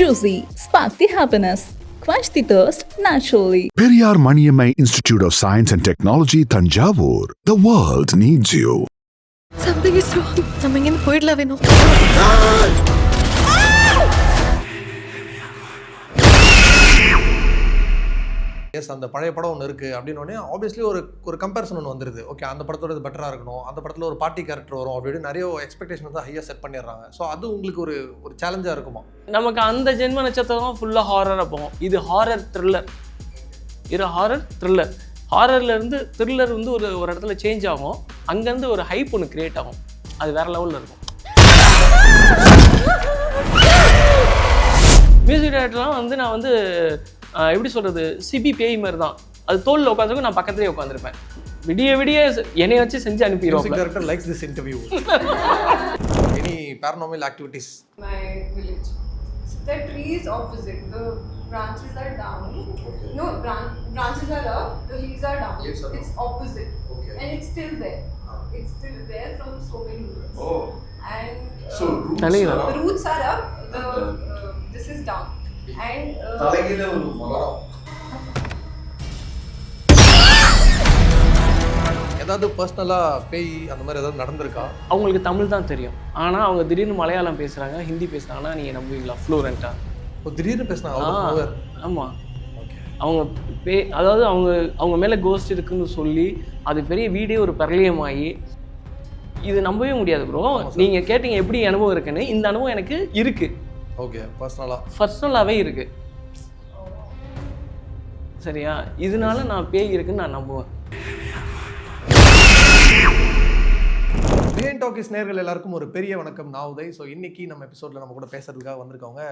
Juicy. Spark the happiness. Quench the thirst naturally. Periyar Maniammai Institute of Science and Technology, Tanjavur. The world needs you. Something is wrong நம்ம இங்கேருந்து போயிடலாம் வேணும் S அந்த பழைய படம் ஒன்று இருக்குது அப்படின்னோடனே ஆப்வியஸ்லி ஒரு ஒரு கம்பேரிசன் ஒன்று வந்துருது. ஓகே அந்த படத்தோட இது பெட்டராக இருக்கணும். அந்த படத்தில் ஒரு பார்ட்டி கேரக்டர் வரும் அப்படின்னு நிறைய எக்ஸ்பெக்டேஷன் வந்து ஹையாக செட் பண்ணிடுறாங்க. ஸோ அது உங்களுக்கு ஒரு ஒரு சேலஞ்சாக இருக்குமா? நமக்கு அந்த ஜென்ம நட்சத்திரம் ஃபுல்லாக ஹாரராக போகும் இது ஹாரர் த்ரில்லர் இது ஹாரர் த்ரில்லர் ஹாரர்லேருந்து த்ரில்லர் வந்து ஒரு ஒரு இடத்துல சேஞ்ச் ஆகும். அங்கேருந்து ஒரு ஹைப் ஒன்று கிரியேட் ஆகும். அது வேறு லெவலில் இருக்கும். மியூசிக் டேரக்டர்லாம் வந்து நான் வந்து எப்படி சொல்கிறது சிபி பேய் மாதிரி தான் அது தோளில் உட்காந்துருக்கும் நான் பக்கத்துலேயே உட்காந்துருப்பேன் விடிய விடிய என்னைய வச்சு செஞ்சு அனுப்பிடுவோம் director likes this interview any paranormal activities the tree is opposite. The branches are down. No, bran- branches are up. The leaves are down. Leaves are it's opposite, Okay. and it's still there. It's still there from so many years. Oh. And uh, So roots Talaiga. are the roots are up. The uh, this is down. தலைகீழ ஒரு மரம் ஏதாவது பர்சனலாக பேய் அந்த மாதிரி ஏதாவது நடந்திருக்கா? அவங்களுக்கு தமிழ் தான் தெரியும். ஆனால் அவங்க திடீர்னு மலையாளம் பேசுகிறாங்க ஹிந்தி பேசுகிறாங்கன்னா நீங்கள் நம்புவீங்களா? ஃப்ளூரண்ட்டாக இப்போ திடீர்னு பேசினா ஆ ஆமாம் அவங்க பே அதாவது அவங்க அவங்க மேலே கோஸ்ட் இருக்குன்னு சொல்லி அது பெரிய வீடே ஒரு பிரளயமாகி இது நம்பவே முடியாது ப்ரோ நீங்கள் கேட்டீங்க எப்படி அனுபவம் இருக்குன்னு இந்த அனுபவம் எனக்கு இருக்குது ஓகே பர்சனலாக பர்சனலாகவே இருக்குது சரியா? இதனால நான் பேய் இருக்குன்னு நான் நம்புவேன். பிஹைண்ட் டாக்கிஸ் நேர்கள் எல்லாருக்கும் ஒரு பெரிய வணக்கம். நான் உதய். ஸோ இன்னைக்கு நம்ம எபிசோடில் நம்ம கூட பேசுறதுக்காக வந்திருக்கவங்க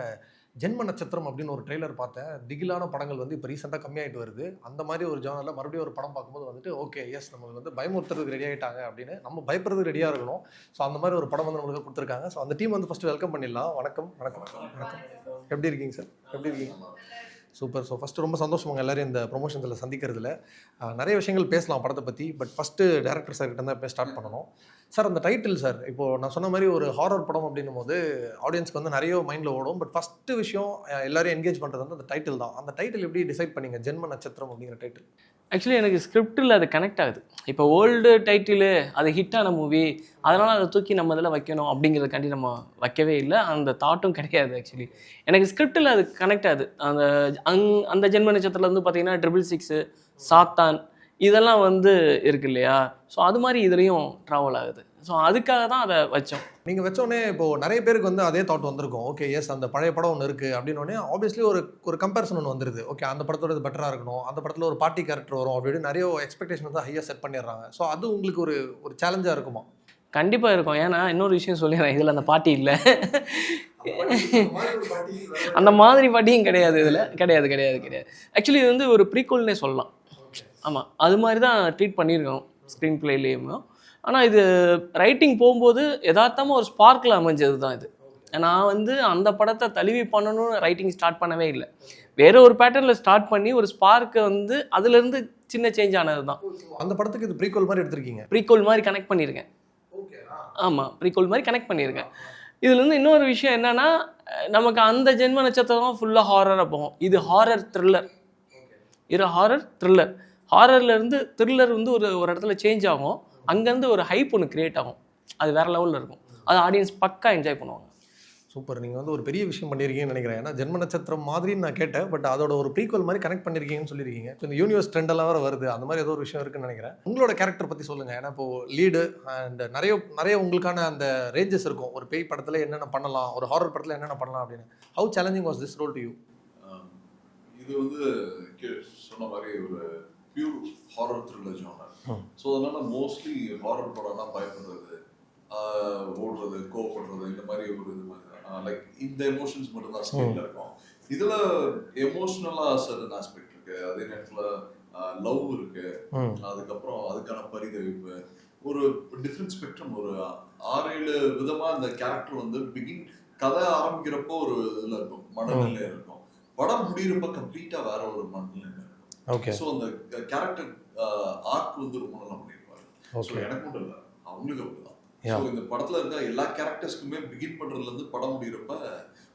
ஜென்ம நட்சத்திரம் அப்படின்னு ஒரு ட்ரெய்லர் பார்த்தேன் திகிலான படங்கள் வந்து இப்போ ரீசெண்டாக கம்மியாயிட்டு வருது. அந்த மாதிரி ஒரு ஜானரில் மறுபடியும் ஒரு படம் பார்க்கும்போது வந்துட்டு ஓகே எஸ் நம்மளுக்கு வந்து பயமுறுத்துறதுக்கு ரெடி ஆகிட்டாங்க அப்படின்னு நம்ம பயப்படுறதுக்கு ரெடியாக இருக்கணும். ஸோ அந்த மாதிரி ஒரு படம் வந்து நம்மளுக்கு கொடுத்துருக்காங்க. ஸோ அந்த டீம் வந்து ஃபஸ்ட்டு வெல்கம் பண்ணிடலாம். வணக்கம் வணக்கம் வணக்கம். எப்படி இருக்கீங்க சார் எப்படி இருக்கீங்க? சூப்பர் ஸோ ஃபஸ்ட்டு ரொம்ப சந்தோஷமாக எல்லோரும் இந்த ப்ரொமோஷன்ஸில் சந்திக்கிறதுல. நிறைய விஷயங்கள் பேசலாம் படத்தை பற்றி பட் ஃபஸ்ட்டு டேரக்டர் சார் தான் இப்போ ஸ்டார்ட் பண்ணணும். சார் அந்த டைட்டில் சார் இப்போ நான் சொன்ன மாதிரி ஒரு ஹாரர் படம் அப்படின்னும் போது ஆடியன்ஸ்க்கு வந்து நிறைய மைண்டில் ஓடும். பட் ஃபஸ்ட்டு விஷயம் எல்லாரையும் என்கேஜ் பண்ணுறது வந்து அந்த டைட்டில் தான். அந்த டைட்டில் எப்படி டிசைட் பண்ணிங்க? ஜென்ம நட்சத்திரம் அப்படிங்கிற டைட்டில் ஆக்சுவலி எனக்கு ஸ்கிரிப்டில் அது கனெக்ட் ஆகுது. இப்போ ஓல்டு டைட்டிலு அது ஹிட்டான மூவி அதனால் அதை தூக்கி நம்ம இதில் வைக்கணும் அப்படிங்கிறதுக்காண்டி நம்ம வைக்கவே இல்லை. அந்த தாட்டும் கிடையாது ஆக்சுவலி எனக்கு ஸ்கிரிப்டில் அது கனெக்ட் ஆகுது. அந்த அங் அந்த ஜென்ம நட்சத்திரத்தில் வந்து பார்த்தீங்கன்னா ட்ரிபிள் சிக்ஸு சாத்தான் இதெல்லாம் வந்து இருக்கு இல்லையா? ஸோ அது மாதிரி இதுலேயும் ட்ராவல் ஆகுது. ஸோ அதுக்காக தான் அதை வச்சோம். நீங்கள் வச்சோடனே இப்போ நிறைய பேருக்கு வந்து அதே தாட் வந்திருக்கும். ஓகே எஸ் அந்த பழைய படம் ஒன்று இருக்குது அப்படின்னோடனே ஆப்வியஸ்லி ஒரு ஒரு கம்பேரிசன் ஒன்று வந்துருது. ஓகே அந்த படத்தோட இது பெட்டராக இருக்கணும். அந்த படத்தில் ஒரு பார்ட்டி கேரக்டர் வரும் அப்படின்னு நிறைய எக்ஸ்பெக்டேஷன் வந்து ஹையாக செட் பண்ணிடுறாங்க. ஸோ அது உங்களுக்கு ஒரு ஒரு சேலஞ்சாக இருக்குமா? கண்டிப்பாக இருக்கும். ஏன்னா இன்னொரு விஷயம் சொல்லிடுறேன். இதில் அந்த பாட்டி இல்லை. அந்த மாதிரி பாட்டியும் கிடையாது இதில். கிடையாது கிடையாது கிடையாது. ஆக்சுவலி இது வந்து ஒரு ப்ரீக்வல்னே சொல்லலாம். ஆமாம் அது மாதிரி தான் ட்ரீட் பண்ணியிருக்கோம் ஸ்க்ரீன் பிளேலேயுமே ஆனால் இது ரைட்டிங் போகும்போது யதார்த்தமாக ஒரு ஸ்பார்க்கில் அமைஞ்சது தான் இது. நான் வந்து அந்த படத்தை தழுவி பண்ணணும்னு ரைட்டிங் ஸ்டார்ட் பண்ணவே இல்லை. வேற ஒரு பேட்டர்னில் ஸ்டார்ட் பண்ணி ஒரு ஸ்பார்க்கை வந்து அதுலேருந்து சின்ன சேஞ்ச் ஆனது தான் அந்த படத்துக்கு இது ப்ரீக்வல் மாதிரி எடுத்திருக்கீங்க? ப்ரீக்வல் மாதிரி கனெக்ட் பண்ணியிருக்கேன். ஆமாம் ப்ரீக்வல் மாதிரி கனெக்ட் பண்ணியிருக்கேன். இதுல இருந்து இன்னொரு விஷயம் என்னன்னா நமக்கு அந்த ஜென்ம நட்சத்திரம் ஃபுல்லாக ஹாரராக போகும். இது ஹாரர் த்ரில்லர் இது ஹாரர் த்ரில்லர் ஹாரர்ல இருந்து த்ரில்லர் வந்து ஒரு ஒரு இடத்துல சேஞ்ச் ஆகும். அங்கேருந்து ஒரு ஹைப் ஒன்று கிரியேட் ஆகும். அது வேற லெவலில் இருக்கும். அது ஆடியன்ஸ் பக்கா என்ஜாய் பண்ணுவாங்க. சூப்பர் நீங்கள் வந்து ஒரு பெரிய விஷயம் பண்ணியிருக்கீங்கன்னு நினைக்கிறேன். ஏன்னா ஜென்ம நட்சத்திரம் மாதிரின்னு நான் கேட்டேன். பட் அதோட ஒரு ப்ரீக்வல் மாதிரி கனெக்ட் பண்ணியிருக்கீங்கன்னு சொல்லியிருக்கீங்க. இப்போ இந்த யூனிவர்ஸ் ட்ரெண்டெல்லாம் வேறு வருது. அந்த மாதிரி ஏதோ ஒரு விஷயம் இருக்குன்னு நினைக்கிறேன். உங்களோட கேரக்டர் பற்றி சொல்லுங்கள் ஏன்னா இப்போ லீடு அண்ட் நிறைய நிறைய உங்களுக்கான அந்த ரேஞ்சஸ் இருக்கும். ஒரு பேய் படத்தில் என்னென்ன பண்ணலாம்? ஒரு ஹாரர் படத்தில் என்னென்ன பண்ணலாம் அப்படின்னு. How challenging was this role to you இது வந்து சொன்ன மாதிரி ஒரு pure horror thriller genre. So அதனால மோஸ்ட்லி ஹாரர் படம்னா பயப்படுறது ஓடுறது கோவப்படுறது இந்த மாதிரி ஒரு இது மாதிரி லைக் இந்த எமோஷன்ஸ் மட்டும் தான் ஸ்க்ரீன்ல இருக்கும். இதுல எமோஷனலா சர்டன் ஆஸ்பெக்ட் இருக்கு. அதே நேரத்துல லவ் இருக்கு. அதுக்கப்புறம் அதுக்கான பரிதவிப்பு ஒரு டிஃப்ரெண்ட் ஸ்பெக்ட்ரம் ஒரு ஆறு ஏழு விதமா அந்த கேரக்டர் வந்து பிகின் கதை ஆரம்பிக்கிறப்போ ஒரு இதுல இருக்கும். மனநிலை இருக்கும். படம் முடியிறப்ப கம்ப்ளீட்டா வேற ஒரு மனநிலை இருக்கும் ஓகே ஸோ அந்த கேரக்டர் ஆர்க் வந்து ரொம்ப நல்லா பண்ணியிருப்பாரு. ஸோ ஓகே எனக்கு மட்டும் இல்லை அவங்களுக்கு அப்படிதான். ஸோ இந்த படத்துல இருக்க எல்லா கேரக்டர்ஸ்க்குமே பிகின் பண்றதுல இருந்து படம் முடியிறப்ப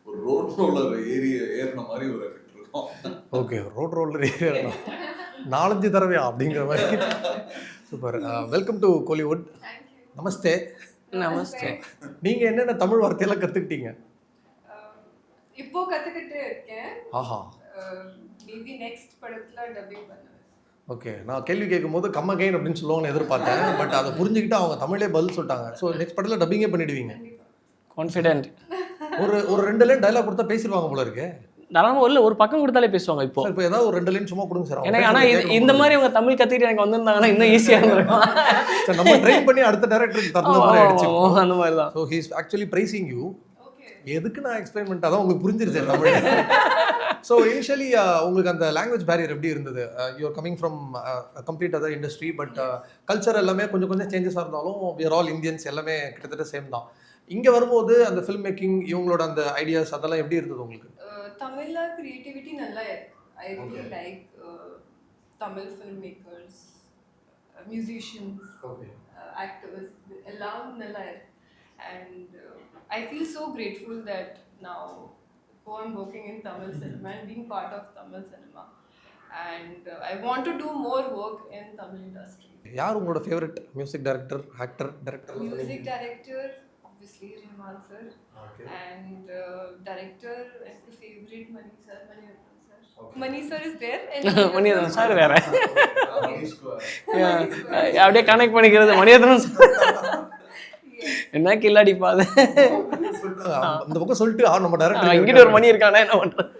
ஒரு ரோட் ரோலர் ஏறி ஏறின மாதிரி ஒரு எஃபெக்ட் இருக்கும். ஓகே ரோட் ரோலர் நாலஞ்சு தடவையா அப்படிங்கிற மாதிரி. Super welcome to Kollywood namaste namaste நீங்கள் என்னென்ன தமிழ் வார்த்தையெல்லாம் கற்றுக்கிட்டீங்க இப்போ கத்துக்கிட்டு இருக்கேன். ஆஹா. மேபி நெக்ஸ்ட் படத்துல டப்பிங் பண்ணுவேன். ஓகே நான் கேள்வி கேட்கும்போது கம்ம கைன் அப்படின்னு சொல்லுவாங்கன்னு எதிர்பார்த்தேன். பட் அதை புரிஞ்சுக்கிட்டு அவங்க தமிழே பதில் சொல்லிட்டாங்க. ஸோ நெக்ஸ்ட் படத்தில் டப்பிங்கே பண்ணிடுவீங்க. கான்ஃபிடென்ட் ஒரு ஒரு ரெண்டு லைன் டைலாக் கொடுத்தா பேசிடுவாங்க போல இருக்கு. தாராளமாக இல்லை ஒரு பக்கம் கொடுத்தாலே பேசுவாங்க இப்போ. இப்போ ஏதாவது ஒரு ரெண்டு லைன் சும்மா கொடுங்க சார் எனக்கு ஆனால் இந்த மாதிரி அவங்க தமிழ் கற்றுக்கிட்டு எனக்கு வந்திருந்தாங்கன்னா இன்னும் ஈஸியாக இருந்திருக்கும். நம்ம ட்ரெயின் பண்ணி அடுத்த டேரக்டருக்கு தகுந்த மாதிரி ஆயிடுச்சு அந்த மாதிரி தான் so he's actually praising you எதுக்கு நான் எக்ஸ்பிளைன் பண்ணிட்டேன்? அதான் உங்களுக்கு புரிஞ்சிருச்சு தமிழ். ஸோ இனிஷியலி உங்களுக்கு அந்த லாங்குவேஜ் பேரியர் எப்படி இருந்தது? You're coming from complete other industry but culture எல்லாமே கொஞ்சம் கொஞ்சம் சேஞ்சஸாக இருந்தாலும் விஆர் ஆல் இந்தியன்ஸ் எல்லாமே கிட்டத்தட்ட சேம் தான். இங்கே வரும்போது அந்த ஃபில்ம் மேக்கிங் இவங்களோட அந்த ஐடியாஸ் அதெல்லாம் எப்படி இருந்தது உங்களுக்கு? தமிழ்ல கிரியேட்டிவிட்டி நல்லா I like Tamil film makers musicians actors எல்லாம் நல்லா இருக்கு. And I feel so grateful that now இப்போ I'm working in Tamil cinema and being part of Tamil cinema and I want to do more work in Tamil industry யார் உங்களோட favourite music director actor director music director obviously Rahman sir and uh, director and the favorite Mani sir Mani Ratnam sir Mani sir is there and மணியதன் sir வேற Mani sir. அப்படியே connect பண்ணிக்கிறது மணியதன் என்ன கில்லாடி பாது இந்த பக்கம் சொல்லிட்டு ஆ நம்ம டேரக்டர் இங்கிட்ட ஒரு மணி இருக்கானே என்ன பண்றது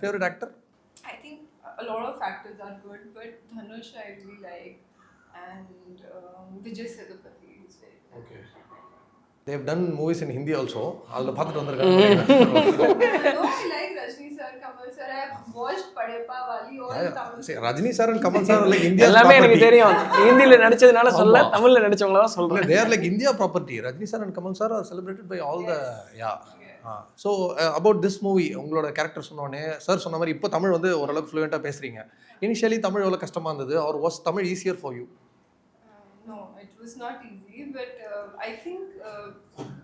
favourite actor I think a lot of actors are good but Dhanush I really like and um, Vijay Sethupathi is very good. They've done movies in Hindi also அதில் பார்த்துட்டு வந்திருக்காங்க no, I like Rajni sir, Kamal sir. I have watched Padepa Wali all Tamil சரி, Rajini sir and Kamal sir like India எல்லாமே எனக்கு தெரியும். ஹிந்தியில நடிச்சதுனால சொல்ல. தமிழ்ல நடிச்சவங்கள தான் சொல்றேன் there like India property Rajini sir and Kamal sir are celebrated by all the yeah so about this movie உங்களோட கேரக்டர் சொன்னோடனே சார் சொன்ன மாதிரி இப்போ தமிழ் வந்து ஓரளவுக்கு ஃப்ளூயண்ட்டாக பேசுறீங்க. இனிஷியலி தமிழ் எவ்வளோ கஷ்டமாக இருந்தது? Or was Tamil easier for you no, it was not easy, but uh, I think uh,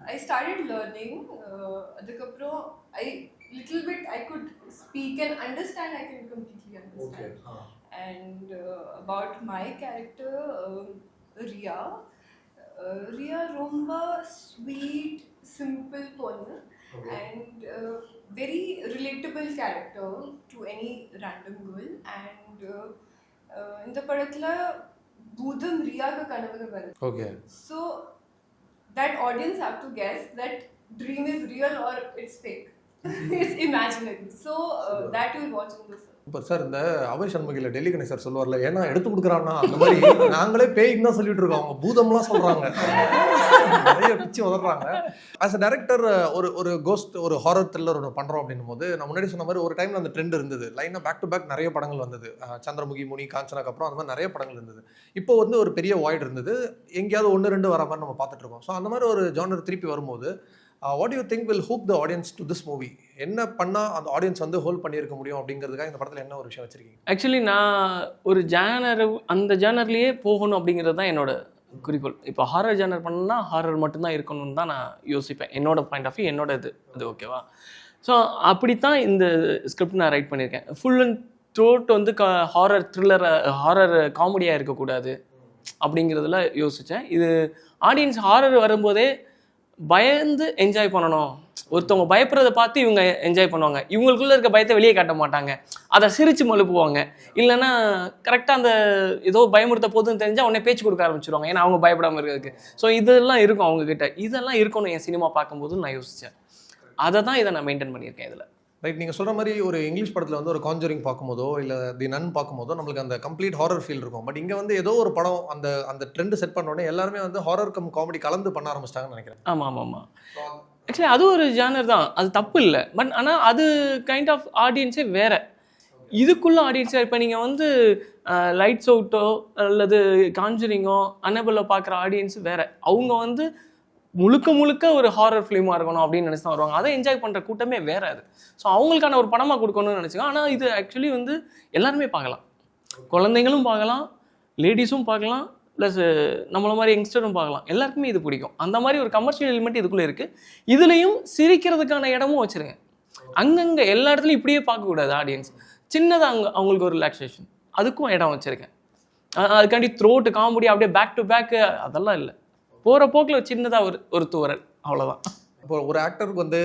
I started learning. Uh, kapro I little bit I could speak and understand. I can completely understand. Okay. Huh. And uh, about my character, um, Ria, uh, Ria Romba, sweet, simple person, okay. and uh, very relatable character to any random girl. And uh, uh, in the particular iyaka carnival Okay. So that audience have to guess that dream is real or it's fake. Imaginary. So uh, இப்போ sir இந்த அபய் சண்முகில Delhi Ganesh sir சொல்லுவார்ல ஏன்னா எடுத்து கொடுக்குறான்னா? அந்த மாதிரி நாங்களே பேய்க்கு தான் சொல்லிட்டு இருக்கோம். அவங்க பூதம்லாம் சொல்றாங்க. நிறைய பிச்சு உதறாங்க ஆஸ் அ டேரக்டர் ஒரு ஒரு கோஸ்ட் ஒரு ஹாரர் த்ரில்லர் ஒன்று பண்ணுறோம் அப்படின்னும் போது நான் முன்னாடி சொன்ன மாதிரி ஒரு டைம்ல அந்த ட்ரெண்ட் இருந்தது. லைனாக பேக் டு பேக் நிறைய படங்கள் வந்தது. சந்திரமுகி முனி காஞ்சனாக்கு அப்புறம் அந்த மாதிரி நிறைய படங்கள் இருந்தது. இப்போ வந்து ஒரு பெரிய வாய்டு இருந்தது. எங்கேயாவது ஒன்று ரெண்டு வர மாதிரி நம்ம பார்த்துட்டு இருக்கோம். ஸோ அந்த மாதிரி ஒரு ஜானர் திருப்பி வரும்போது what you think will hook the audience to this movie என்ன பண்ணால் அந்த ஆடியன்ஸ் வந்து ஹோல்ட் பண்ணியிருக்க முடியும் அப்படிங்கிறதுக்காக இந்த படத்தில் என்ன ஒரு விஷயம் வச்சுருக்கீங்க? ஆக்சுவலி நான் ஒரு ஜேனர் அந்த ஜேனர்லேயே போகணும் அப்படிங்கிறது தான் என்னோட குறிக்கோள். இப்போ ஹாரர் ஜேனர் பண்ணணும்னா ஹாரர் மட்டும்தான் இருக்கணும்னு தான் நான் யோசிப்பேன். என்னோட பாயிண்ட் ஆஃப் வியூ என்னோட இது. அது ஓகேவா ஸோ அப்படித்தான் இந்த ஸ்கிரிப்ட் நான் ரைட் பண்ணியிருக்கேன். ஃபுல் அண்ட் த்ரோட் வந்து க ஹாரர் த்ரில்லர் ஹாரர் காமெடியாக இருக்கக்கூடாது அப்படிங்கிறதுல யோசித்தேன் இது ஆடியன்ஸ் ஹாரர் வரும்போதே பயந்து என்ஜாய் பண்ணணும். ஒருத்தவங்க பயப்படுறதை பார்த்து இவங்க என்ஜாய் பண்ணுவாங்க. இவங்களுக்குள்ள இருக்க பயத்தை வெளியே காட்ட மாட்டாங்க. அதை சிரித்து மழுப்புவாங்க. இல்லைன்னா கரெக்டாக அந்த ஏதோ பயமுறுத்த போதுன்னு தெரிஞ்சால் உடனே பேச்சு கொடுக்க ஆரம்பிச்சிருவாங்க. ஏன்னா அவங்க பயப்படாமல் இருக்கிறதுக்கு. ஸோ இதெல்லாம் இருக்கும் அவங்கக்கிட்ட இதெல்லாம் இருக்கணும் என் சினிமா பார்க்கும்போது நான் யோசித்தேன் அதை தான் இதை நான் மெயின்டைன் பண்ணியிருக்கேன் இதில். ரைட் நீங்கள் சொல்கிற மாதிரி ஒரு இங்கிலீஷ் படத்தில் வந்து ஒரு காஞ்சரிங் பார்க்கும்போதோ இல்லை தி நன் பார்க்கும்போதோ நம்மளுக்கு அந்த கம்ப்ளீட் ஹாரர் ஃபீல் இருக்கும். பட் இங்கே வந்து ஏதோ ஒரு படம் அந்த அந்த ட்ரெண்ட் செட் பண்ண உடனே எல்லாருமே வந்து ஹாரர் கம் காமெடி கலந்து பண்ண ஆரம்பிச்சிட்டாங்கன்னு நினைக்கிறேன். ஆமாம் ஆமாம் ஆமாம் ஆக்சுவலி அது ஒரு ஜானர் தான். அது தப்பு இல்லை. பட் ஆனால் அது கைண்ட் ஆஃப் ஆடியன்ஸே வேற. இதுக்குள்ள ஆடியன்ஸே இப்போ நீங்கள் வந்து லைட்ஸ் அவுட்டோ அல்லது காஞ்சரிங்கோ அன்னபிளோ பார்க்குற ஆடியன்ஸ் வேற. அவங்க வந்து முழுக்க முழுக்க ஒரு ஹாரர் ஃபிலிமாக இருக்கணும் அப்படின்னு நினச்சி தான் வருவாங்க. அதை என்ஜாய் பண்ணுற கூட்டமே வேற அது. ஸோ அவங்களுக்கான ஒரு படமாக கொடுக்கணும்னு நினச்சிங்க ஆனால் இது ஆக்சுவலி வந்து எல்லாருமே பார்க்கலாம். குழந்தைங்களும் பார்க்கலாம் லேடிஸும் பார்க்கலாம் ப்ளஸ் நம்மள மாதிரி யங்ஸ்டரும் பார்க்கலாம். எல்லாருக்குமே இது பிடிக்கும். அந்த மாதிரி ஒரு கமர்ஷியல் எலிமெண்ட் இதுக்குள்ளே இருக்குது இதுலேயும் சிரிக்கிறதுக்கான இடமும் வச்சுருங்க. அங்கங்கே எல்லா இடத்துலையும் இப்படியே பார்க்கக்கூடாது ஆடியன்ஸ் சின்னதாக அங்கே அவங்களுக்கு ஒரு ரிலாக்ஸேஷன் அதுக்கும் இடம் வச்சுருக்கேன். அதுக்காண்டி த்ரோட்டு காமெடி அப்படியே பேக் டு பேக்கு அதெல்லாம் இல்லை. போகிற போக்கில் சின்னதாக ஒரு ஒரு தூரல் அவ்வளோதான் இப்போ ஒரு ஆக்டருக்கு வந்து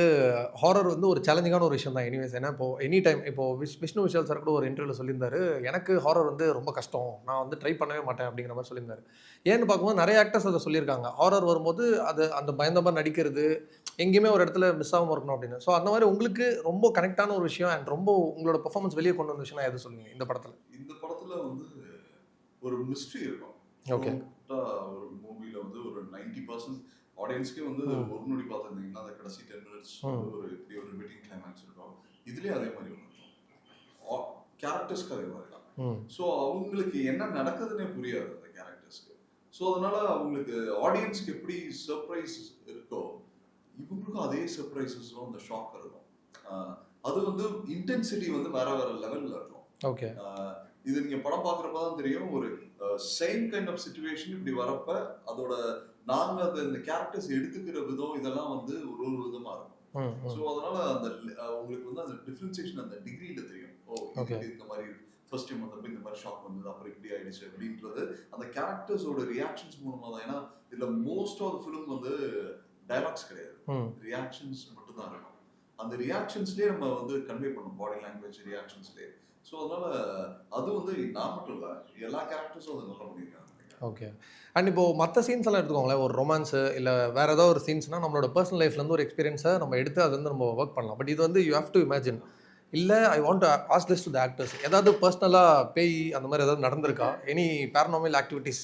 ஹாரர் வந்து ஒரு சேலஞ்சிங்கான ஒரு விஷயம் தான். எனிவேஸ் ஏன்னா இப்போ எனி டைம் இப்போ விஷ் விஷ்ணு விஷால் சார் கூட ஒரு இன்டர்வியூவில் சொல்லியிருந்தாரு எனக்கு ஹாரர் வந்து ரொம்ப கஷ்டம். நான் வந்து ட்ரை பண்ணவே மாட்டேன். அப்படிங்கிற மாதிரி சொல்லியிருந்தாரு. ஏன்னு பார்க்கும்போது நிறைய ஆக்டர்ஸ் அதை சொல்லியிருக்காங்க. ஹாரர் வரும்போது அது அந்த பயந்த மாதிரி நடிக்கிறது எங்கேயுமே ஒரு இடத்துல மிஸ் ஆகாமல் இருக்கணும் அப்படின்னு. ஸோ அந்த மாதிரி உங்களுக்கு ரொம்ப கனெக்டான ஒரு விஷயம் அண்ட் ரொம்ப உங்களோட பெர்ஃபார்மன்ஸ் வெளியே கொண்டு வந்த விஷயம் எது சொல்லுவீங்க இந்த படத்தில்? இந்த படத்துல வந்து ஒரு மிஸ்ட்ரி இருக்கும். Okay. ஆ ஒரு மூவில வந்து ஒரு நைன்டி பர்சன்ட் ஆடியன்ஸ்க்கே வந்து ஒரு நொடி பார்த்துருந்தீங்கன்னா அந்த கடைசி டென் மினிட்ஸ் ஒரு இப்படி ஒரு மீட்டிங் கிளைமேக்ஸ் இருக்கும். இதுலயே அதே மாதிரி ஒன்று இருக்கும். கேரக்டர்ஸ்க்கு அதே மாதிரி தான். ஸோ அவங்களுக்கு என்ன நடக்குதுன்னே புரியாது அந்த கேரக்டர்ஸ்க்கு ஸோ அதனால அவங்களுக்கு ஆடியன்ஸ்க்கு எப்படி சர்ப்ரைஸ் இருக்கோ இவங்களுக்கும் அதே சர்ப்ரைசஸும் அந்த ஷாக் இருக்கும். அது வந்து இன்டென்சிட்டி வந்து வேற வேற லெவல்ல இருக்கும். ஓகே இது நீங்க படம் பார்க்குறப்ப தான் தெரியும். ஒரு சேம் கைண்ட் ஆஃப் சுச்சுவேஷன் இப்படி வரப்ப அதோட நாங்க அந்த இந்த கேரக்டர்ஸ் எடுத்துக்கிற விதம் இதெல்லாம் வந்து ஒரு ஒரு விதமா இருக்கும். ஸோ அதனால அந்த உங்களுக்கு வந்து அந்த டிஃபரன்சியேஷன் அந்த டிகிரியில தெரியும். ஓ இந்த மாதிரி ஃபர்ஸ்ட் டைம் வந்தப்ப இந்த மாதிரி ஷாக் வந்தது அப்புறம் இப்படி ஆயிடுச்சு அப்படின்றது அந்த கேரக்டர்ஸோட ரியாக்ஷன்ஸ் மூலமா தான். ஏன்னா இதுல மோஸ்ட் ஆஃப் ஃபிலிம் வந்து டயலாக்ஸ் கிடையாது. ரியாக்ஷன்ஸ் மட்டும் தான் இருக்கும். அந்த ரியாக்ஷன்ஸ்லேயே நம்ம வந்து கன்வே பண்ணணும் பாடி லாங்குவேஜ் ரியாக்ஷன்ஸ்லேயே ஸோ அதனால அது வந்து நான் மட்டும் இல்லை எல்லா கேரக்டர்ஸும் அது நல்லா பண்ணியிருக்காங்க ஓகே அண்ட் இப்போ மற்ற சீன்ஸ் எல்லாம் எடுத்துக்கோங்களேன் ஒரு ரொமான்ஸு இல்லை வேற ஏதாவது ஒரு சீன்ஸ்னா நம்மளோட பர்சனல் லைஃப்லேருந்து ஒரு எக்ஸ்பீரியன்ஸை நம்ம எடுத்து அது வந்து நம்ம ஒர்க் பண்ணலாம். பட் இது வந்து யூ ஹேவ் டு இமேஜின் இல்லை I want to ask this to the actors ஏதாவது பர்சனலாக பேய் அந்த மாதிரி ஏதாவது நடந்திருக்கா? எனி பேரனாமல் ஆக்டிவிட்டீஸ்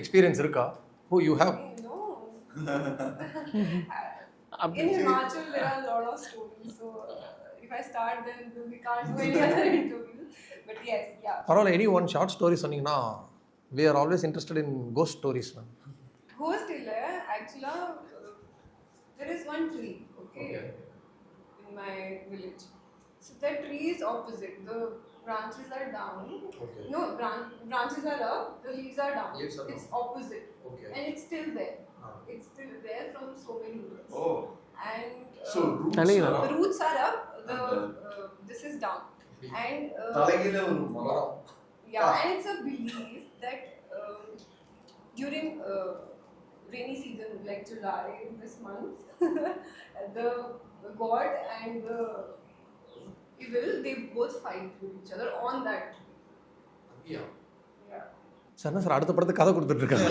எக்ஸ்பீரியன்ஸ் இருக்கா? Oh you have No. அப்படி In Himachal, there are a lot of stories. So uh, if I start, then we can't do any other interviews. But yes, yeah. பரவாயில்ல any one short story சொன்னீங்கன்னா we are always interested in ghost stories ma'am Ghost illa, actually, uh, there is one tree, okay, in my village. So that tree is opposite. The branches are down. Okay. No, bran- branches are up. The leaves are down. Leaves are it's opposite, okay and it's still there. Ah. It's still there from so many years. Oh And so uh, தலையில. the roots are up. The And, uh, uh, uh, uh, this is done, And yeah, and it's a belief that um, during rainy season, like July, this month, the god and the evil, they both fight with each other on that. Yeah. Sir என்ன sir அடுத்த படத்துக்கு கதை கொடுத்துட்டு இருக்காங்க?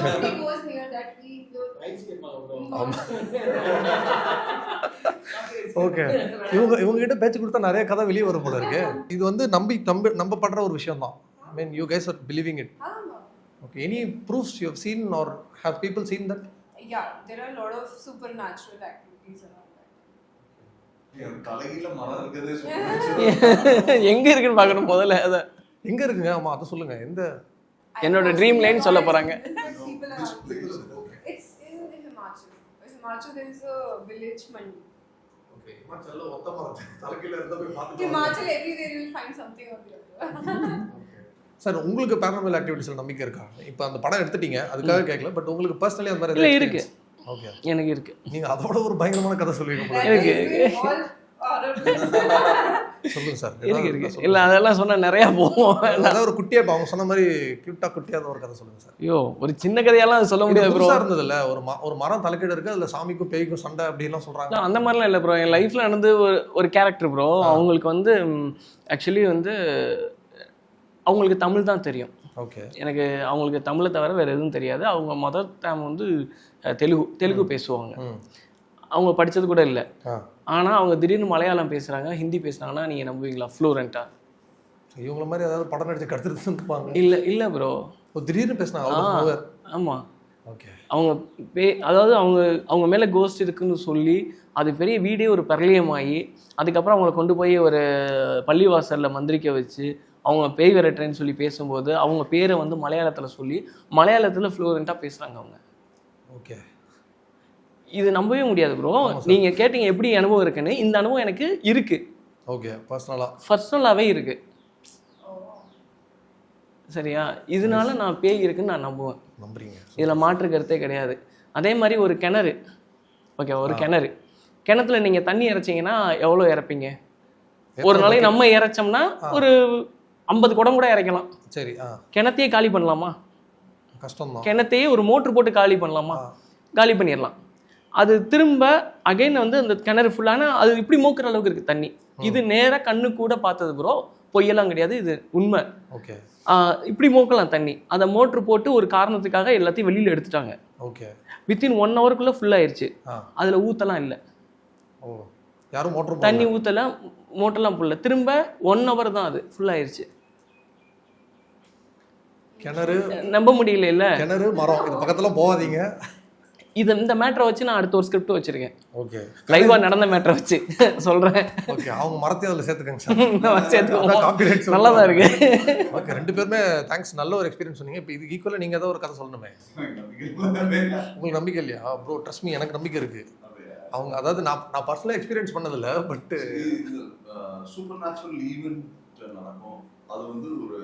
Okay இவங்க இவங்க கிட்ட பேச்சு கொடுத்தா நிறைய கதை வெளியே வரும் போல இருக்கு. இது வந்து நம்பி நம்ப நம்ப பண்ற ஒரு விஷயம் தான் I mean you guys are believing it. Okay any proofs you have seen or have people seen that supernatural activities around that. என் தலையில மரம் இருக்கிறதே சொல்லுங்க எங்க இருக்குன்னு பார்க்கணும் முதல்ல அதை. எங்க இருக்குங்க? ஆமா அதை சொல்லுங்க. எந்த என்னோட know. line சொல்ல போறாங்க. a village mandi. ஓகே ஹிமாச்சல்ல ஒத்த தலைக்கீழ இருந்தா போய் the other. சார் உங்களுக்கு பேரனாமல் ஆக்டிவிட்டிஸ்ல நம்பிக்கை இருக்கா? இப்போ அந்த படம் எடுத்துட்டீங்க அதுக்காக கேட்கல பட் உங்களுக்கு பர்சனலி அந்த மாதிரி இருக்கு. ஓகே எனக்கு இருக்கு. நீங்க அதோட ஒரு பயங்கரமான கதை சொல்லுவீங்க இருக்கு. சொல்லுங்க சார். இருக்கு இருக்கு இல்ல அதெல்லாம் சொன்னா நிறைய போவோம். அதாவது ஒரு குட்டியா இப்ப அவங்க சொன்ன மாதிரி கியூட்டா குட்டியா ஒரு கதை சொல்லுங்க சார். ஐயோ ஒரு சின்ன கதையெல்லாம் சொல்ல முடியாது ப்ரோ புதுசா இருந்ததுல்ல. ஒரு ஒரு மரம் தலைக்கீடு இருக்கு அதுல சாமிக்கும் பேய்க்கும் சண்டை அப்படிலாம் சொல்றாங்க. அந்த மாதிரிலாம் இல்லை ப்ரோ என் லைஃப்ல நடந்து ஒரு ஒரு கேரக்டர் ப்ரோ அவங்களுக்கு வந்து ஆக்சுவலி வந்து அவங்களுக்கு தமிழ் தான் தெரியும். ஓகே. எனக்கு அவங்களுக்கு தமிழை தவிர வேறு எதுவும் தெரியாது. அவங்க மதர் டேம் வந்து அஹ், தெலுங்கு தெலுங்கு பேசுவாங்க. அவங்க படிச்சது கூட இல்லை. ஆனால் அவங்க திடீர்னு மலையாளம் பேசுகிறாங்க ஹிந்தி பேசுனாங்கன்னா நீங்கள் நம்புவீங்களா? ஃப்ளூரண்ட்டாக இவங்கள மாதிரி ஏதாவது படம் நடிச்சு கடுத்துட்டு இருப்பாங்க இல்லை இல்லை ப்ரோ திடீர்னு பேசினாங்க ஆமாம் ஓகே அவங்க பே அதாவது அவங்க அவங்க மேலே கோஸ்ட் இருக்குன்னு சொல்லி அது பெரிய வீடே ஒரு பிரளயமாகி அதுக்கப்புறம் அவங்கள கொண்டு போய் ஒரு பள்ளிவாசலில் மந்திரிக்க வச்சு அவங்க பேய் விரட்டுறேன்னு சொல்லி பேசும்போது அவங்க பேரை வந்து மலையாளத்தில் சொல்லி மலையாளத்தில் ஃப்ளூரண்ட்டாக பேசுகிறாங்க அவங்க. ஓகே இது நம்பவே முடியாது ப்ரோ நீங்கள் கேட்டீங்க எப்படி அனுபவம் இருக்குன்னு இந்த அனுபவம் எனக்கு இருக்குது ஓகே பர்சனலா பர்சனலாகவே இருக்குது சரியா? இதனால நான் பேய் இருக்குன்னு நான் நம்புவேன். நம்புறீங்க. இதில் மாற்று கருத்தே கிடையாது. அதே மாதிரி ஒரு கிணறு. ஓகே ஒரு கிணறு. கிணத்துல நீங்கள் தண்ணி இறைச்சிங்கன்னா எவ்வளோ இறைப்பீங்க? ஒரு நாளைக்கு நம்ம இறைச்சோம்னா ஒரு ஐம்பது குடம் கூட இறைக்கலாம். சரி கிணத்தையே காலி பண்ணலாமா? கஷ்டம் கிணத்தையே ஒரு மோட்ரு போட்டு காலி பண்ணலாமா? காலி பண்ணிடலாம் அது திரும்ப அகைன் வந்து அந்த கிணறு ஃபுல்லான அது இப்படி மூக்குற அளவுக்கு இருக்குது தண்ணி. இது நேராக கண்ணு கூட பார்த்தது ப்ரோ பொய்யெல்லாம் கிடையாது இது உண்மை. ஓகே. இப்படி மூக்கலாம் தண்ணி. அதை மோட்ரு போட்டு ஒரு காரணத்துக்காக எல்லாத்தையும் வெளியில் எடுத்துட்டாங்க. ஓகே. வித்தின் ஒன் ஹவருக்குள்ளே ஃபுல் ஆயிருச்சு. ஆ. அதில் ஊத்தலாம் இல்லை. ஓ. யாரும் மோட்டர் தண்ணி ஊற்றல மோட்டர்லாம் புள்ள திரும்ப ஒன் ஹவர் தான் அது ஃபுல் ஆயிருச்சு. கிணறு நம்ப முடியல இல்ல. கிணறு மரம். இது பக்கத்துல போகாதீங்க. இது இந்த மேட்டரை வச்சு நான் அடுத்த ஒரு ஸ்கிரிப்ட் வச்சிருக்கேன். ஓகே லைவா நடந்த மேட்டரை வச்சு சொல்றேன். ஓகே அவங்க மரத்தையும் அதில் சேர்த்துக்கங்க சார். காப்பிரைட் நல்லா தான் இருக்கு. ஓகே ரெண்டு பேருமே தேங்க்ஸ் நல்ல ஒரு எக்ஸ்பீரியன்ஸ் சொன்னீங்க. இப்போ இது ஈக்குவலாக நீங்கள் ஏதோ ஒரு கதை சொல்லணுமே? உங்களுக்கு நம்பிக்கை இல்லையா? ப்ரோ ட்ரஸ்ட் மீ எனக்கு நம்பிக்கை இருக்கு. அவங்க அதாவது நான் நான் பர்சனலாக எக்ஸ்பீரியன்ஸ் பண்ணதில்ல பட் சூப்பர் நேச்சுரல் ஈவெண்ட் நடக்கும். அது வந்து ஒரு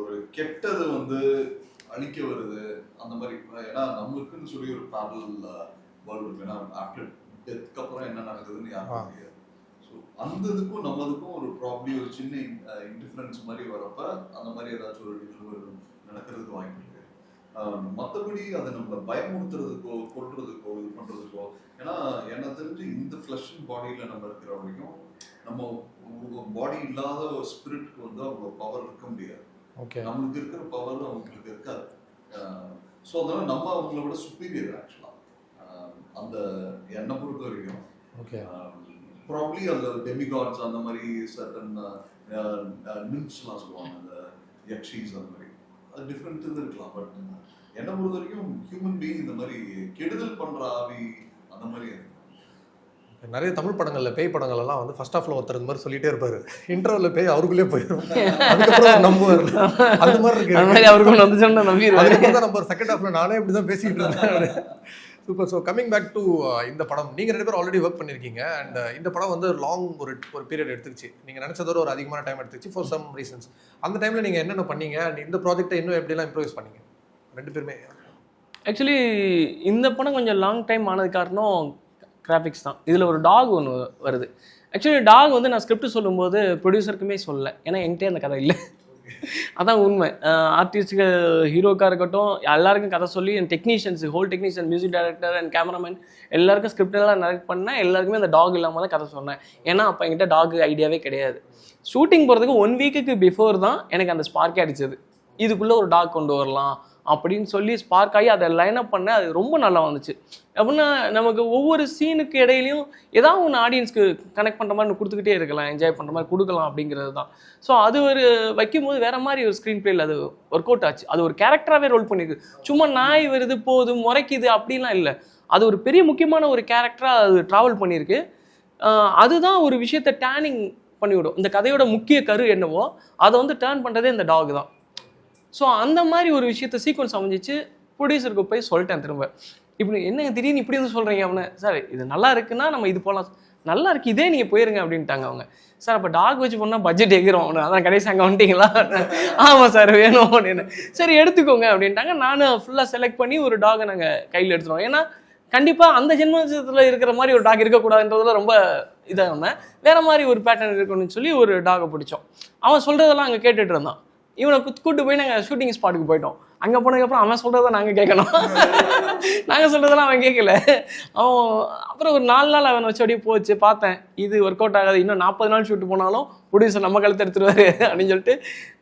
ஒரு கெட்டது வந்து அழிக்க வருது அந்த மாதிரி ஏன்னா நம்மளுக்குன்னு சொல்லி ஒரு பேரல் வேர்ல்டு இருக்கு. ஏன்னா ஆஃப்டர் டெத்துக்கு அப்புறம் என்ன நடக்குதுன்னு ஆ. யாருக்கும் தெரியாது. ஸோ அந்த இதுக்கும் நம்மதுக்கும் ஒரு ப்ராப்ளி ஒரு சின்ன இன்டிஃபரன்ஸ் மாதிரி வரப்ப அந்த மாதிரி ஏதாச்சும் ஒரு நிகழ்வு நடக்கிறதுக்கு வாய்ப்பு இருக்கு. மற்றபடி அதை நம்மளை பயமுறுத்துறதுக்கோ கொல்றதுக்கோ இது பண்றதுக்கோ ஏன்னா என்ன தெரிஞ்சு இந்த ஃப்ளஷ் பாடியில நம்ம இருக்கிற வரைக்கும் நம்ம பாடி இல்லாத ஒரு ஸ்பிரிட்க்கு வந்து அவ்வளோ பவர் இருக்க முடியாது. ஓகே நம்மளுக்கு இருக்கிற பவர் அவங்களுக்கு இருக்காது. ஸோ அதனால நம்ம அவங்கள விட சுப்பீரியர் ஆக்சுவலாக அந்த என்னை பொறுத்த வரைக்கும். ஓகே ப்ராப்ளி அந்த டெமிகாட்ஸ் அந்த மாதிரி சர்டன் நிம்ஸ்லாம் சொல்லுவாங்க அந்த யக்ஷிஸ் அந்த மாதிரி. அது டிஃப்ரெண்ட் இது இருக்கலாம் பட் என்னை பொறுத்த வரைக்கும் ஹியூமன் பீயிங் இந்த மாதிரி கெடுதல் பண்ற ஆவி அந்த மாதிரி. நிறைய தமிழ் படங்கள்ல பேய் படங்கள் எல்லாம் வந்து ஃபர்ஸ்ட் ஹாஃப்ல ஒருத்தர் இந்த மாதிரி சொல்லிட்டே இருப்பாரு. இன்டர்வல்ல பேய் அவருக்குள்ளே போயிடும் அதுக்கப்புறம் நம்புவார். அந்த மாதிரி இருக்கு. அந்த மாதிரி அவருக்கு ஒன்று வந்து சொன்னா நம்பிடுவாரு. அதுக்கப்புறம் தான் நம்ம செகண்ட் ஹாஃப்ல நானே இப்படி தான் பேசிட்டு இருந்தேன் super so coming back to இந்த படம் நீங்க ரெண்டு பேரும் ஆல்ரெடி ஒர்க் பண்ணிருக்கீங்க. அண்ட் இந்த படம் வந்து லாங் ஒரு ஒரு பீரியட் எடுத்துச்சு நீங்க நினைச்சதோட ஒரு அதிகமான டைம் எடுத்துச்சு ஃபார் சம் ரீசன்ஸ் அந்த டைம்ல நீங்க என்னென்ன பண்ணீங்க? அண்ட் இந்த ப்ராஜெக்ட்டை இன்னும் எப்படிலாம் இம்ப்ரூவைஸ் பண்ணீங்க? ரெண்டு பேருமே. ஆக்சுவலி இந்த படம் கொஞ்சம் லாங் டைம் ஆனது காரணம் கிராஃபிக்ஸ் தான். இதில் ஒரு டாக் ஒன்று வருது. ஆக்சுவலி டாக் வந்து நான் ஸ்கிரிப்ட் சொல்லும்போது ப்ரொடியூசருக்குமே சொல்லலை. ஏன்னா என்கிட்டே அந்த கதை இல்லை. அதான் உண்மை. ஆர்டிஸ்ட்டுக்கு ஹீரோக்காக இருக்கட்டும் எல்லாருக்கும் கதை சொல்லி technicians whole technician music director and cameraman எல்லாருக்கும் ஸ்கிரிப்ட் எல்லாம் நரேட் பண்ணேன் எல்லாருக்குமே அந்த டாக் இல்லாமல் தான் கதை சொன்னேன். ஏன்னா அப்போ என்கிட்ட டாக் ஐடியாவே கிடையாது. ஷூட்டிங் போகிறதுக்கு ஒன் வீக்குக்கு பிஃபோர் தான் எனக்கு அந்த ஸ்பார்க்கே அடிச்சது. இதுக்குள்ளே ஒரு டாக் கொண்டு வரலாம். அப்படின்னு சொல்லி ஸ்பார்க் ஆகி அதை லைன் அப் பண்ண அது ரொம்ப நல்லா வந்துச்சு. அப்படின்னா நமக்கு ஒவ்வொரு சீனுக்கு இடையிலையும் ஏதாவது ஒன்று ஆடியன்ஸ்க்கு கனெக்ட் பண்ணுற மாதிரி ஒண்ணு கொடுத்துக்கிட்டே இருக்கலாம் என்ஜாய் பண்ணுற மாதிரி கொடுக்கலாம் அப்படிங்கிறது தான். ஸோ அது ஒரு வைக்கும்போது வேற மாதிரி ஒரு ஸ்க்ரீன் பிளேயில் அது ஒர்க் அவுட் ஆச்சு. அது ஒரு கேரக்டராகவே ரோல் பண்ணியிருக்கு சும்மா நாய் வருது போகுது முறைக்குது அப்படிலாம் இல்லை. அது ஒரு பெரிய முக்கியமான ஒரு கேரக்டராக அது ட்ராவல் பண்ணியிருக்கு அதுதான் ஒரு விஷயத்தை டேனிங் பண்ணிவிடும் இந்த கதையோட முக்கிய கரு என்னவோ அதை வந்து டேர்ன் பண்ணுறதே இந்த டாக் தான். ஸோ அந்த மாதிரி ஒரு விஷயத்த சீக்வன்ஸ் அமைஞ்சிச்சு. ப்ரொடியூசருக்கு போய் சொல்லிட்டேன் திரும்ப. இப்படி என்ன திடீர்னு இப்படி வந்து சொல்கிறீங்க அவனை? சார் இது நல்லா இருக்குன்னா நம்ம இது போகலாம் நல்லா இருக்கு இதே நீங்கள் போயிருங்க அப்படின்ட்டாங்க அவங்க. சார் அப்போ டாக் வச்சு போனால் பட்ஜெட் எகிறோம் அதான் கடைசி அங்கே வந்துட்டீங்களா? ஆமாம் சார் வேணும் அப்படின்னு. சரி எடுத்துக்கோங்க அப்படின்ட்டாங்க. நானும் ஃபுல்லாக செலக்ட் பண்ணி ஒரு டாகை நாங்கள் கையில் எடுத்துருவோம் ஏன்னா கண்டிப்பாக அந்த ஜென்மத்தில் இருக்கிற மாதிரி ஒரு டாக் இருக்கக்கூடாதுன்றதுல ரொம்ப இதாக இருந்தேன். வேற மாதிரி ஒரு பேட்டர்ன் இருக்கணும்னு சொல்லி ஒரு டாகை பிடிச்சோம். அவன் சொல்கிறதெல்லாம் அங்கே கேட்டுட்டு இருந்தான். இவனை கூட்டு போய் நாங்கள் ஷூட்டிங் ஸ்பாட்டுக்கு போயிட்டோம். அங்கே போனதுக்கப்புறம் அவன் சொல்கிறத நாங்கள் கேட்கணும். நாங்கள் சொல்கிறதெல்லாம் அவன் கேட்கல. அவன் அப்புறம் ஒரு நாலு நாள் அவன் வச்சு அப்படியே போச்சு. பார்த்தேன் இது ஒர்க் அவுட் ஆகாது. இன்னும் நாற்பது நாள் ஷூட் போனாலும் ப்ரொடியூசர் நம்ம கழுத்து எடுத்துருவாரு அப்படின்னு சொல்லிட்டு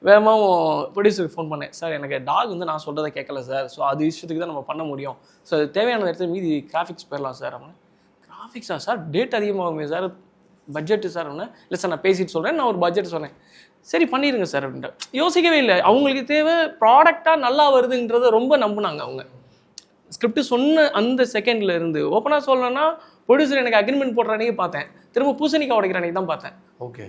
வேகமாக ப்ரொடியூசருக்கு ஃபோன் பண்ணேன். சார் எனக்கு டாக் வந்து நான் சொல்கிறத கேட்கல சார் ஸோ அது இஷ்டத்துக்கு தான் நம்ம பண்ண முடியும். ஸோ தேவையான இடத்துல மீதி கிராஃபிக்ஸ் போயிடலாம் சார் அவன் கிராஃபிக்ஸா சார் டேட் அதிகமாகுமே சார் பட்ஜெட்டு சார் ஒன்று இல்லை சார் நான் பேசிட்டு சொல்கிறேன் நான் ஒரு பட்ஜெட் சொன்னேன். சரி பண்ணிடுங்க சார் அப்படின்ட்டு. யோசிக்கவே இல்லை. அவங்களுக்கு தேவை ப்ராடக்டாக நல்லா வருதுன்றதை ரொம்ப நம்பினாங்க அவங்க. ஸ்கிரிப்ட் சொன்ன அந்த செகண்ட்ல இருந்து ஓப்பனாக சொல்லணும்னா ப்ரொடியூசர் எனக்கு அக்ரிமெண்ட் போடுற அன்னைக்கு பார்த்தேன். திரும்ப பூசணிக்காய் உடைக்கிற அன்னைக்கு தான் பார்த்தேன். ஓகே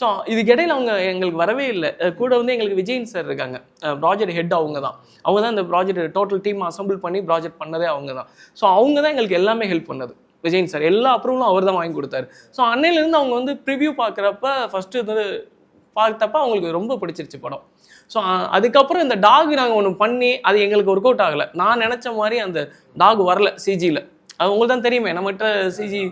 ஸோ இதுக்கு இடையில அவங்க எங்களுக்கு வரவே இல்லை. கூட வந்து எங்களுக்கு விஜயன் சார் இருக்காங்க. ப்ராஜெக்ட் ஹெட் அவங்க தான். அவங்க தான் இந்த ப்ராஜெக்ட் டோட்டல் டீம் அசம்பிள் பண்ணி ப்ராஜெக்ட் பண்ணதே அவங்க தான். ஸோ அவங்க தான் எங்களுக்கு எல்லாமே ஹெல்ப் பண்ணது. விஜயன் சார் எல்லா அப்ரூவலும் அவர் தான் வாங்கி கொடுத்தாரு. ஸோ அன்னையிலேருந்து அவங்க வந்து ப்ரிவ்யூ பார்க்குறப்ப ஃபஸ்ட்டு வந்து பார்த்தப்ப அவங்களுக்கு ரொம்ப பிடிச்சிருச்சு படம். ஸோ அதுக்கப்புறம் இந்த டாக் நாங்கள் ஒன்று பண்ணி அது எங்களுக்கு ஒர்க் அவுட் ஆகலை. நான் நினச்ச மாதிரி அந்த டாக் வரல சிஜியில் அது உங்களுக்கு தான் தெரியுமே நம்மகிட்ட சிஜி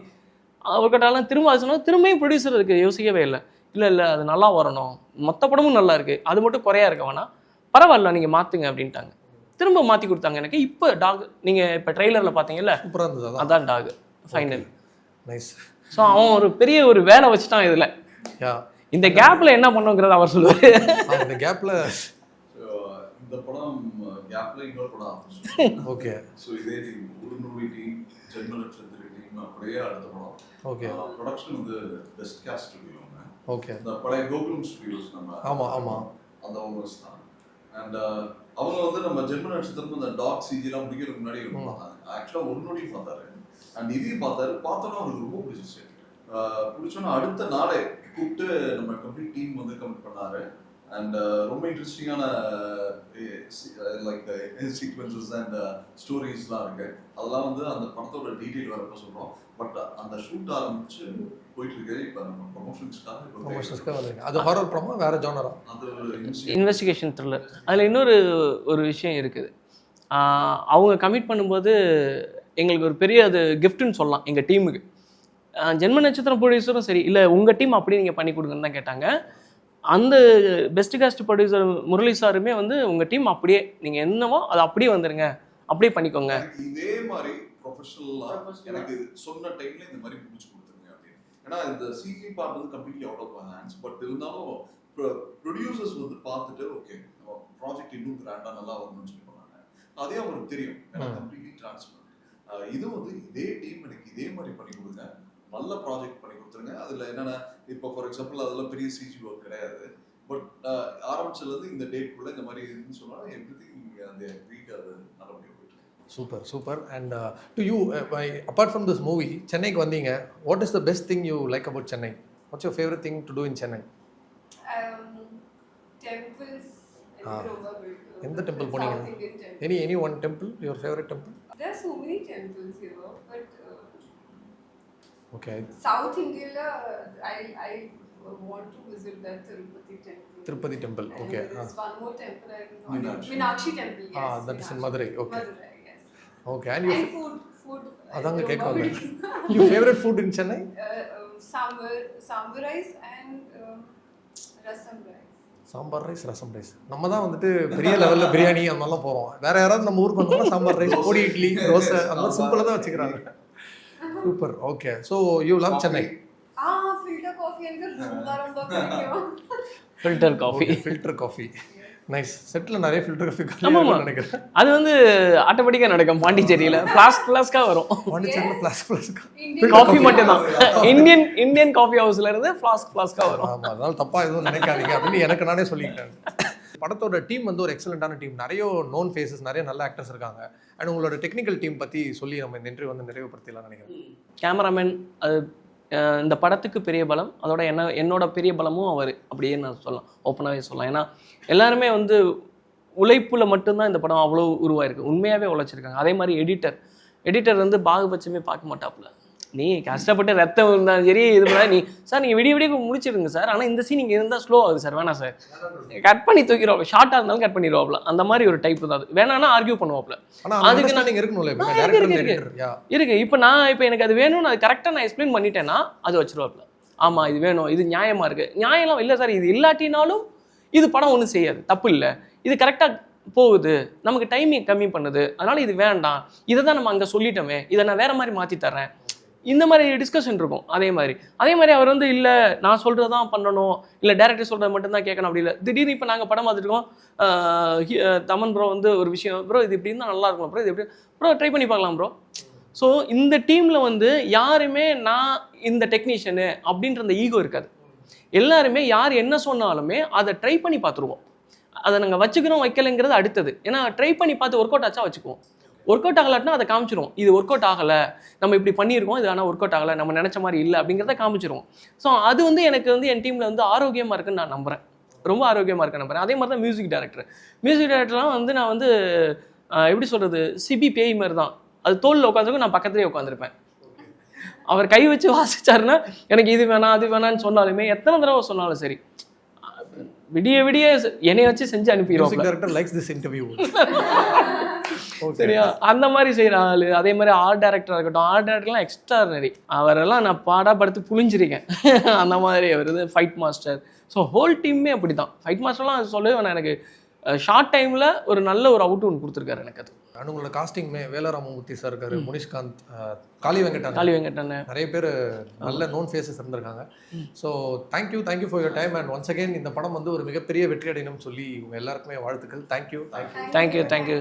ஒர்க் அவுட் ஆகலாம் திரும்ப அது சொன்னால் திரும்பியும் ப்ரொடியூசர் அதுக்கு யோசிக்கவே இல்லை. இல்லை இல்லை அது நல்லா வரணும். மொத்த படமும் நல்லா இருக்குது அது மட்டும் குறையா இருக்க வேணாம். பரவாயில்ல நீங்கள் மாற்றுங்க அப்படின்ட்டாங்க. திரும்ப மாற்றி கொடுத்தாங்க எனக்கு. இப்போ டாக் நீங்கள் இப்போ ட்ரெய்லரில் பார்த்தீங்கல்ல அதான். டாக் ஃபைனல் நைஸ் ஸோ அவன் ஒரு பெரிய ஒரு வேலை வச்சுட்டான் இதில். யா இந்த கேப்பில் என்ன பண்ணுங்கிறத அவர் சொல்லுவார். இந்த கேப்ல இந்த படம் கேப்ல இன்னொரு படம் ஓகே. ஸோ இதே டீம் உருநூலி டீம் ஜென்ம நட்சத்திர டீம் அப்படியே அடுத்த படம். ஓகே. ப்ரொடக்ஷன் வந்து பெஸ்ட் கேஸ்ட் ஸ்டுடியோ ஓகே. இந்த பழைய கோகுலம் ஸ்டுடியோஸ் நம்ம ஆமா ஆமா. அந்த ஓனர்ஸ் தான். அண்ட் அவங்க வந்து நம்ம ஜென்ம நட்சத்திரம் அந்த டாக் சிஜிலாம் முடிக்கிறதுக்கு முன்னாடி பார்த்தாங்க ஆக்சுவலாக ஒரு நொடி பார்த்தாரு. அண்ட் இதையும் பார்த்தாரு. பார்த்தோன்னா அவருக்கு ரொம்ப பிடிச்சிச்சு பிடிச்சோன்னா அடுத்த நாளே கூப்பிட்டு நம்ம கம்ப்ளீட் டீம் வந்து கமிட் பண்ணாரு. அண்ட் ரொம்ப இன்ட்ரெஸ்டிங்கான லைக் சீக்வன்சஸ் அண்ட் ஸ்டோரிஸ்லாம் இருக்கு. அதெல்லாம் வந்து அந்த படத்தோட டீட்டெயில் வரப்போ சொல்றோம். பட் அந்த ஷூட் ஆரம்பிச்சு போயிட்டு இருக்கு இப்போ நம்ம ப்ரொமோஷன்ஸ்க்காக ப்ரொமோஷன்ஸ்க்காக அது ஹாரர் படமா வேற ஜானரா அது. இன்வெஸ்டிகேஷன் த்ரில்லர் அதில் இன்னொரு ஒரு விஷயம் இருக்குது. அவங்க கமிட் பண்ணும்போது எங்களுக்கு ஒரு பெரிய அது கிஃப்ட்னு சொல்லலாம் எங்கள் டீமுக்கு ஜென்ம நட்சத்திரம் ப்ரொடியூசரும் சரி இல்லை உங்கள் டீம் அப்படி நீங்கள் பண்ணி கொடுங்கன்னு தான் கேட்டாங்க. அந்த பெஸ்ட் காஸ்ட் ப்ரொடியூசர் முரளி சாருமே வந்து உங்கள் டீம் அப்படியே நீங்கள் என்னவோ அதை அப்படியே வந்துருங்க அப்படியே பண்ணிக்கோங்க. இதே மாதிரி ப்ரொஃபஷனலா எனக்கு சொன்ன டைம்ல இந்த மாதிரி முடிச்சு கொடுத்துருங்க அப்படின்னு. ஏன்னா இந்த சிஜி பார்ட் வந்து completely out of hands but இருந்தாலும் ப்ரொடியூசர்ஸ் வந்து பார்த்துட்டு ஓகே ப்ராஜெக்ட் இன்னும் கிராண்டா நல்லா வரணும்னு சொல்லி பண்ணாங்க அதே அவருக்கு தெரியும். கம்ப்ளீட்லி டிரான்ஸ்பர் இது வந்து இதே டீம் எனக்கு இதே மாதிரி பண்ணி கொடுங்க. நல்ல ப்ராஜெக்ட் பண்ணி கொடுத்துருங்க. அதுல என்னன்னா இப்போ ஃபார் எக்ஸாம்பிள் அதெல்லாம் பெரிய சிஜி ஒர்க் கிடையாது. பட் ஆரம்பிச்சதுல இருந்து இந்த டேட்குள்ள இந்த மாதிரி இருக்குன்னு சொன்னா எவ்ரி திங் அந்த வீக் அது நல்லபடியாக. Super super and to you apart from this movie சென்னைக்கு வந்தீங்க. What is the best thing you like about Chennai what's your favourite thing to do in Chennai எந்த டெம்பிள் போனீங்க. Any any one temple your favourite temple There are so many temples here, but uh, okay South India, uh, I I want to visit that Tirupati temple. Tirupati temple And okay there's one more temple I don't know. Meenakshi. Meenakshi temple. Yes. Ah, that is in Meenakshi. Madurai, okay. Madurai, yes. Okay and you And food, food. I அதாங்க don't கேட்க know வந்தேன் which- you favourite food in Chennai uh, um, sambar, sambar rice and um, rasam rice. Sambar rice rasam rice நம்ம தான் வந்துட்டு பெரிய லெவலில் பிரியாணி அந்த மாதிரிலாம் போகிறோம் வேற யாராவது நம்ம ஊருக்கு வந்தோம்னா சாம்பார் ரைஸ் பொடி இட்லி தோசை அந்த மாதிரி சிம்பிளாக தான் வச்சுக்கிறாங்க super okay so you love Chennai filter coffee filter coffee nice settle நிறைய ஃபில்டர் காஃபி ஆமாமா. நினைக்கிறேன். அது வந்து ஆட்டோமேட்டிக்காக நடக்கும். பாண்டிச்சேரியில். ஃப்ளாஸ்க் ஃப்ளாஸ்க்காக வரும். பாண்டிச்சேரியில் ஃப்ளாஷ் Indian காஃபி மட்டும்தான். இந்தியன் இந்தியன் காஃபி ஹவுஸ்ல இருந்து ஃப்ளாஸ்க் ஃப்ளாஸ்க்காக வரும். ஆமாம் அதனால தப்பாக எதுவும் நினைக்காதீங்க அப்படின்னு எனக்கு நானே சொல்லிக்கிட்டேன். படத்தோட டீம் வந்து ஒரு எக்ஸலண்ட்டான டீம் நிறைய நோன் ஃபேஸஸ் நிறைய நல்ல ஆக்டர்ஸ் இருக்காங்க. அண்ட் உங்களோட டெக்னிக்கல் டீம் பற்றி சொல்லி நம்ம இந்த இன்டர்வியூ வந்து நிறைவுபடுத்திடலாம் நினைக்கிறேன். கேமராமேன் அது இந்த படத்துக்கு பெரிய பலம் அதோட என்ன என்னோட பெரிய பலமும் அவர் அப்படியே நான் சொல்லலாம். ஓப்பனாகவே சொல்லலாம். ஏன்னா எல்லாருமே வந்து உழைப்பில் மட்டும்தான் இந்த படம் அவ்வளோ உருவாயிருக்கு. உண்மையாகவே உழைச்சிருக்காங்க. அதே மாதிரி எடிட்டர் எடிட்டர் வந்து பாகுபட்சமே பார்க்க மாட்டாப்புல. நீ கஷ்டப்பட்டு ரத்தம் இருந்தாலும் சரி இது பண்ணா நீ சார் நீங்கள் விடிய விடிய முடிச்சிருங்க சார் ஆனால் இந்த சீன் இங்கே இருந்தால் ஸ்லோ ஆகுது சார் வேணாம் சார் கட் பண்ணி தூக்கிடுவோம் ஷார்ட்டாக இருந்தாலும் கட் பண்ணிடுவாப்ல. அந்த மாதிரி ஒரு டைப் தான் அது. வேணாம்னா ஆர்கியூ பண்ணுவாப்ல. அதுக்கு நான்- நீங்கள் இருக்கணும்ல இருக்கு, இப்போ நான் இப்போ எனக்கு அது வேணும்னு அது கரெக்டாக நான் எக்ஸ்பிளைன் பண்ணிட்டேன்னா அது வச்சிருவாப்ல. ஆமா இது வேணும் இது நியாயமா இருக்கு. நியாயம்லாம் இல்லை சார் இது இல்லாட்டினாலும் இது படம் ஒன்றும் செய்யாது. தப்பு இல்லை. இது கரெக்டாக போகுது. நமக்கு டைமிங் கம்மி பண்ணுது. அதனால இது வேண்டாம். இதை தான் நம்ம அங்கே சொல்லிட்டோமே. இதை நான் வேற மாதிரி மாற்றி தர்றேன். இந்த மாதிரி டிஸ்கஷன் இருக்கும். அதே மாதிரி. அதே மாதிரி அவர் வந்து இல்லை நான் சொல்கிறது தான் பண்ணணும். இல்லை டேரக்டர் சொல்கிறது மட்டும்தான் கேட்கணும். அப்படி இல்லை. திடீர்னு இப்போ நாங்கள் படம் பார்த்துருக்கோம் தமன் ப்ரோ வந்து ஒரு விஷயம் ப்ரோ இது இப்படி இருந்தால் நல்லா இருக்கும். ப்ரோ இது எப்படி ப்ரோ ட்ரை பண்ணி பார்க்கலாம் ப்ரோ ஸோ இந்த டீமில் வந்து யாருமே நான் இந்த டெக்னீஷியனு அப்படின்ற அந்த ஈகோ இருக்காது. எல்லாருமே யார் என்ன சொன்னாலுமே அதை ட்ரை பண்ணி பார்த்துருவோம். அதை நாங்கள் வச்சுக்கிறோம் வைக்கலைங்கிறது அடுத்தது. ஏன்னா ட்ரை பண்ணி பார்த்து ஒர்க் அவுட் ஆச்சா வச்சுக்குவோம். ஒர்க் அவுட் ஆகலாட்டினா அதை காமிச்சிடும் இது ஒர்க் அவுட் ஆகலை. நம்ம இப்படி பண்ணியிருக்கோம் இது ஆனால் ஒர்க் அவுட் ஆகலை. நம்ம நினச்ச மாதிரி இல்லை அப்படிங்கிறத காமிச்சிருவோம். ஸோ அது வந்து எனக்கு வந்து என் டீமில் வந்து ஆரோக்கியமாக இருக்குன்னு நான் நம்புகிறேன் ரொம்ப ஆரோக்கியமாக இருக்கு நம்புறேன். அதே மாதிரி தான் மியூசிக் டைரக்டர் மியூசிக் டேரக்டர்லாம் வந்து நான் வந்து எப்படி சொல்கிறது சிபி பேய் மாதிரி தான். அது தோலில் உட்காந்துருக்கும் நான் பக்கத்துலேயே உட்காந்துருப்பேன் அவர் கை வச்சு வாசிச்சாருன்னா எனக்கு இது வேணாம் அது வேணான்னு சொன்னாலுமே எத்தனை தடவை சொன்னாலும் சரி. விடிய விடிய என்னைய வச்சு செஞ்சு மியூசிக் அனுப்பிடுவாங்க டைரக்டர் லைக்ஸ் திஸ் இன்டர்வியூ சரியா? அந்த மாதிரி செய்கிற ஆள் அதே மாதிரி ஆர்ட் டைரக்டராக இருக்கட்டும் ஆர்ட் டைரக்டர்லாம் எக்ஸ்ட்ரானரி அவரெல்லாம் நான் பாடா படுத்து புழிஞ்சிருக்கேன். அந்த மாதிரி அவர் இது ஃபைட் மாஸ்டர் ஸோ ஹோல் டீம்மே அப்படி தான் ஃபைட் மாஸ்டர்லாம் சொல்லவே வேணாம் எனக்கு. ஷார்ட் டைமில் ஒரு நல்ல ஒரு அவுட் ஒன்று கொடுத்துருக்காரு எனக்கு அது. அண்ட் உங்களோட காஸ்டிங்மே வேலராமமூர்த்தி சார் இருக்காரு முனிஷ்காந்த் காளி வெங்கடன் காளி வெங்கடன்னு நிறைய பேர் நல்ல நோன் ஃபேஸஸ் இருந்திருக்காங்க. So thank you thank you for your time and once again இந்த படம் வந்து ஒரு மிகப்பெரிய வெற்றி அடையணும்னு சொல்லி உங்க எல்லாருக்குமே வாழ்த்துக்கள். Thank you thank you thank you thank you.